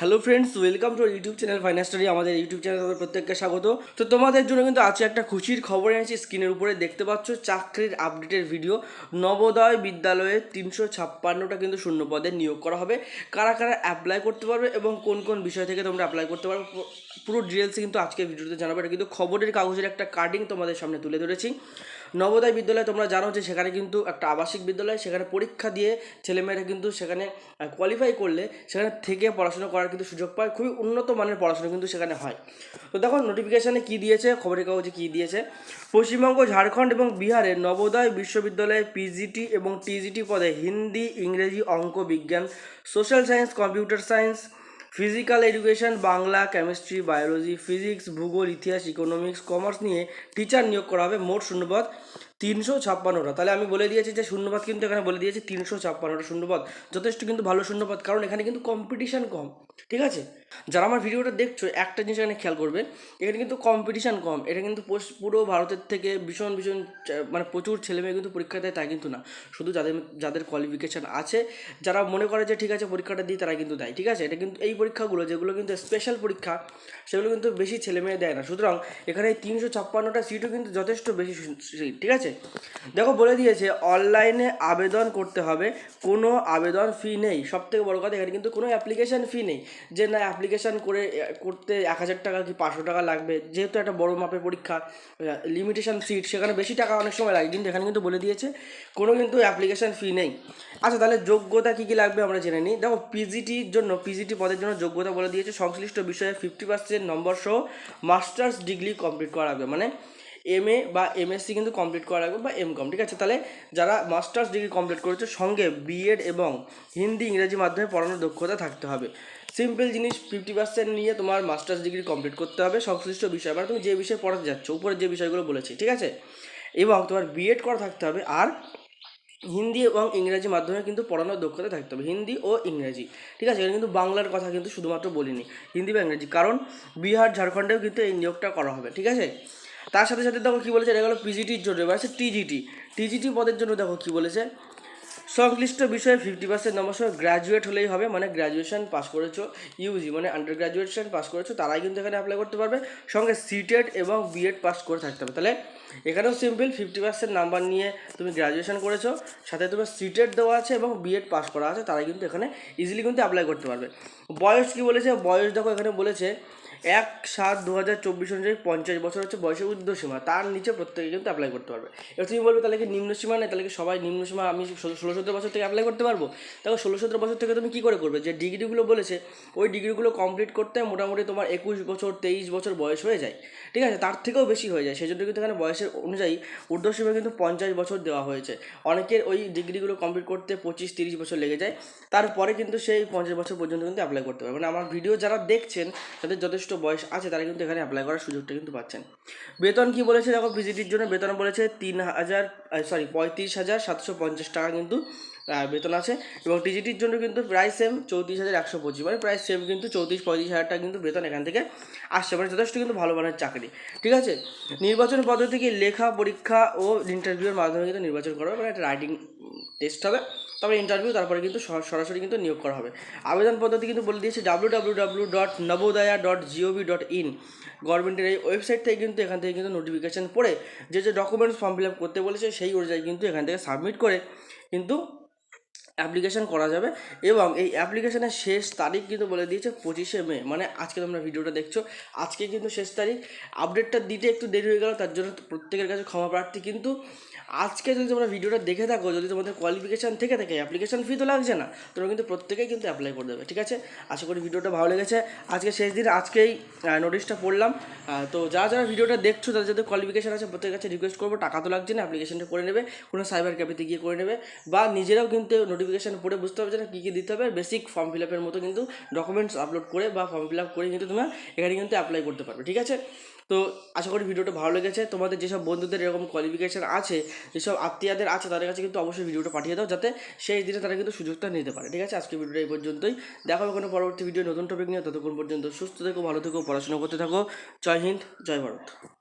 Hello friends welcome to YouTube channel final story আমাদের YouTube channel তোমাদের প্রত্যেককে স্বাগত। তো তোমাদের জন্য কিন্তু আজকে একটা খুশির খবর এনেছি স্ক্রিনের উপরে দেখতে পাচ্ছ চাকরির আপডেটের ভিডিও নবোদয় বিদ্যালয়ে তিনশো ছাপ্পান্নটা কিন্তু শূন্য পদে নিয়োগ করা হবে। কারা কারা অ্যাপ্লাই করতে পারবে এবং কোন কোন বিষয় থেকে তোমরা অ্যাপ্লাই করতে পারবে? পুরো ডিটেলসে কিন্তু আজকের ভিডিওতে জানাব। এটা কিন্তু খবরের কাগজের একটা কাটিং তোমাদের সামনে তুলে ধরেছি। নবোদয় বিদ্যালয় তোমরা জানো যে সেখানে কিন্তু একটা আবাসিক বিদ্যালয়, সেখানে পরীক্ষা দিয়ে ছেলেমেয়েরা কিন্তু সেখানে কোয়ালিফাই করলে সেখানে থেকে পড়াশোনা করার কিন্তু সুযোগ পায়। খুবই উন্নত মানের পড়াশোনা কিন্তু সেখানে হয়। তো দেখো নোটিফিকেশানে কী দিয়েছে, খবরের কাগজে কী দিয়েছে? পশ্চিমবঙ্গ, ঝাড়খণ্ড এবং বিহারে নবোদয় বিশ্ববিদ্যালয়ে পিজিটি এবং টিজিটি পদে হিন্দি, ইংরেজি, অঙ্ক, বিজ্ঞান social science computer science physical education Bangla chemistry biology physics ভূগোল, ইতিহাস ইকোনমিক্স কমার্স নিয়ে টিচার নিয়োগ করা হবে মোট শূন্যপদ। তিনশো ছাপ্পান্নটা তাহলে আমি বলে দিয়েছি যে শূন্যপদ কিন্তু এখানে বলে দিয়েছি তিনশো ছাপ্পান্নটা শূন্যপদ। যথেষ্ট কিন্তু ভালো শূন্যপদ, কারণ এখানে কিন্তু কম্পিটিশান কম, ঠিক আছে? যারা আমার ভিডিওটা দেখছ, একটা জিনিস এখানে খেয়াল করবে, এখানে কিন্তু কম্পিটিশান কম। এটা কিন্তু পুরো ভারতের থেকে ভীষণ ভীষণ মানে প্রচুর ছেলেমেয়ে কিন্তু পরীক্ষা দেয়, তাই কিন্তু না। শুধু যাদের যাদের কোয়ালিফিকেশান আছে, যারা মনে করে যে ঠিক আছে, পরীক্ষাটা দিই তারা কিন্তু দেয়, ঠিক আছে? এটা কিন্তু এই পরীক্ষাগুলো, যেগুলো কিন্তু স্পেশাল পরীক্ষা, সেগুলো কিন্তু বেশি ছেলেমেয়ে দেয় না। সুতরাং এখানে তিনশো ছাপ্পান্নটা সিটও কিন্তু যথেষ্ট বেশি সিট ঠিক আছে? দেখো, বলে দিয়েছে অনলাইনে আবেদন করতে হবে। কোনো আবেদন ফি নেই। সব থেকে বড় কথা, এখানে কিন্তু কোনো অ্যাপ্লিকেশান ফি নেই। যে না অ্যাপ্লিকেশান করে করতে এক হাজার টাকা কি পাঁচশো টাকা লাগবে? যেহেতু একটা বড় মাপের পরীক্ষা লিমিটেশন সিট সেখানে বেশি টাকা অনেক সময় লাগে। কিন্তু এখানে কিন্তু বলে দিয়েছে, কোনো কিন্তু অ্যাপ্লিকেশান ফি নেই। আচ্ছা তাহলে যোগ্যতা কী কী লাগবে আমরা জেনে নিই। দেখো পিজিটির জন্য পিজিটি পদের জন্য যোগ্যতা বলে দিয়েছে, সংশ্লিষ্ট বিষয়ে ফিফটি পার্সেন্ট নম্বর সহ মাস্টার্স ডিগ্রি কমপ্লিট করা লাগবে মানে এম এ বা এমএসসি কিন্তু কমপ্লিট করা লাগবে বা এম কম ঠিক আছে? তাহলে যারা মাস্টার্স ডিগ্রি কমপ্লিট করেছে, সঙ্গে বিএড এবং হিন্দি, ইংরেজি মাধ্যমে পড়ানোর দক্ষতা থাকতে হবে। সিম্পল জিনিস ফিফটি পার্সেন্ট নিয়ে তোমার মাস্টার্স ডিগ্রি কমপ্লিট করতে হবে। সংশ্লিষ্ট বিষয় মানে তুমি যে বিষয়ে পড়াতে যাচ্ছ, উপরে যে বিষয়গুলো বলেছি, ঠিক আছে? এবং তোমার বিএড করা থাকতে হবে আর হিন্দি এবং ইংরেজি মাধ্যমে কিন্তু পড়ানোর দক্ষতা থাকতে হবে। হিন্দি ও ইংরেজি, ঠিক আছে? এখানে কিন্তু বাংলার কথা কিন্তু শুধুমাত্র বলিনি, হিন্দি বা ইংরেজি, কারণ বিহার, ঝাড়খণ্ডেও কিন্তু এই নিয়োগটা করা হবে, ঠিক আছে? তার সাথে সাথে দেখো কী বলেছে, এটা গেলো পিজিটির জন্য, এবার আছে টিজিটি টিজিটি পদের জন্য দেখো কী বলেছে, সংশ্লিষ্ট বিষয়ে ফিফটি পার্সেন্ট নম্বর সহ গ্র্যাজুয়েট হলেই হবে মানে গ্র্যাজুয়েশন পাস করেছ ইউজি মানে আন্ডার গ্র্যাজুয়েশন পাস করেছ তারাই কিন্তু এখানে অ্যাপ্লাই করতে পারবে, সঙ্গে সিটেড এবং বিএড পাস করে থাকতে হবে। তাহলে এখানেও সিম্পল ফিফটি পার্সেন্ট নাম্বার নিয়ে তুমি গ্র্যাজুয়েশন করেছ, সাথে তোমার সিটেড দেওয়া আছে এবং বিএড পাস করা আছে, তারাই কিন্তু এখানে ইজিলি কিন্তু অ্যাপ্লাই করতে পারবে। বয়স কি বলেছে, বয়স দেখো এখানে বলেছে এক সাত দু হাজার চব্বিশ অনুযায়ী পঞ্চাশ বছর হচ্ছে বয়সের ঊর্ধ্বসীমা তার নিচে প্রত্যেকে কিন্তু অ্যাপ্লাই করতে পারবে। এবার তুমি বলবে, তাহলে কি নিম্নসীমা নেই? তাহলে কি সবাই নিম্নসীমা আমি ষোলো সতেরো বছর থেকে অ্যাপ্লাই করতে পারব? দেখো ষোলো, সতেরো বছর থেকে তুমি কী করে করবে? যে ডিগ্রিগুলো বলেছে, ওই ডিগ্রিগুলো কমপ্লিট করতে মোটামুটি তোমার একুশ বছর, তেইশ বছর বয়স হয়ে যায়। ঠিক আছে? তার থেকেও বেশি হয়ে যায়। সেই জন্য কিন্তু এখানে বয়সের অনুযায়ী ঊর্ধ্বসীমা কিন্তু পঞ্চাশ বছর দেওয়া হয়েছে। অনেকের ওই ডিগ্রিগুলো কমপ্লিট করতে পঁচিশ, তিরিশ বছর লেগে যায়। তারপরে কিন্তু সেই পঞ্চাশ বছর পর্যন্ত কিন্তু অ্যাপ্লাই করতে পারবে। মানে আমার ভিডিও যারা দেখছেন, তাদের যথেষ্ট বয়স আছে, তারা কিন্তু এখানে অ্যাপ্লাই করার সুযোগটা কিন্তু পাচ্ছেন। বেতন কি বলেছে দেখো, ভিজিটির জন্য বেতন বলেছে তিন হাজার সরি পঁয়ত্রিশ হাজার সাতশো পঞ্চাশ টাকা কিন্তু বেতন আছে এবং টিজিটির জন্য কিন্তু প্রায় সেম চৌত্রিশ হাজার একশো পঁচিশ মানে প্রায় সেম কিন্তু চৌত্রিশ, পঁয়ত্রিশ হাজার টাকা কিন্তু বেতন এখান থেকে আসছে মানে যথেষ্ট কিন্তু ভালো মানের চাকরি। ঠিক আছে? নির্বাচন পদ্ধতি কি লেখা, পরীক্ষা ও ইন্টারভিউর মাধ্যমে কিন্তু নির্বাচন করা মানে একটা রাইটিং টেস্ট হবে, তারপরে ইন্টারভিউ তারপরে কিন্তু সর- সরাসরি কিন্তু নিয়োগ করা হবে। আবেদন পদ্ধতি কিন্তু বলে দিয়েছে W W W dot Navodaya dot G O V dot in গভর্নমেন্টের এই ওয়েবসাইট থেকে কিন্তু এখান থেকে কিন্তু নোটিফিকেশান পড়ে, যে যে ডকুমেন্টস ফর্ম ফিল আপ করতে বলেছে, সেই অনুযায়ী কিন্তু এখান থেকে সাবমিট করে কিন্তু অ্যাপ্লিকেশন করা যাবে এবং এই অ্যাপ্লিকেশনের শেষ তারিখ কিন্তু বলে দিয়েছে পঁচিশে মে মানে আজকে তোমরা ভিডিওটা দেখছ। আজকে কিন্তু শেষ তারিখ। আপডেটটা দিতে একটু দেরি হয়ে গেল, তার জন্য প্রত্যেকের কাছে ক্ষমা প্রার্থী। কিন্তু আজকে যদি তোমরা ভিডিওটা দেখে থাকো, যদি তোমাদের কোয়ালিফিকেশান থেকে থাকে অ্যাপ্লিকেশন ফি তো লাগছে না, তোমরা কিন্তু প্রত্যেকেই কিন্তু অ্যাপ্লাই করে দেবে, ঠিক আছে? আশা করি ভিডিওটা ভালো লেগেছে। আজকে শেষ দিন, আজকেই নোটিশটা পড়লাম। তো যারা যারা ভিডিওটা দেখছ, তাদের যাদের কোয়ালিফিকেশান আছে, প্রত্যেকের কাছে রিকোয়েস্ট করব, টাকা তো লাগছে না অ্যাপ্লিকেশনটা করে নেবে, কোনো সাইবার ক্যাফেতে গিয়ে করে নেবে, বা নিজেরাও কিন্তু নোটিফিকেশান পড়ে বুঝতে হবে যে কী কী দিতে হবে। আর বেসিক ফর্ম ফিল আপের মতো কিন্তু ডকুমেন্টস আপলোড করে বা ফর্ম ফিল আপ করে কিন্তু তোমরা এখানে কিন্তু অ্যাপ্লাই করতে পারবে, ঠিক আছে? তো আশা করি ভিডিওটা ভালো লেগেছে। তোমাদের যেসব বন্ধুদের এরকম কোয়ালিফিকেশান আছে, যেসব আত্মীয়দের আছে, তাদের কাছে কিন্তু অবশ্যই ভিডিওটা পাঠিয়ে দাও যাতে সেই দিনে তারা কিন্তু সুযোগটা নিতে পারে, ঠিক আছে? আজকে ভিডিওটা এই পর্যন্তই। দেখা কোনো পরবর্তী ভিডিও নতুন টপিক নিয়ে। ততক্ষণ পর্যন্ত সুস্থ থেকো, ভালো থেকো, পড়াশোনা করতে থাকো। জয় হিন্দ, জয় ভারত।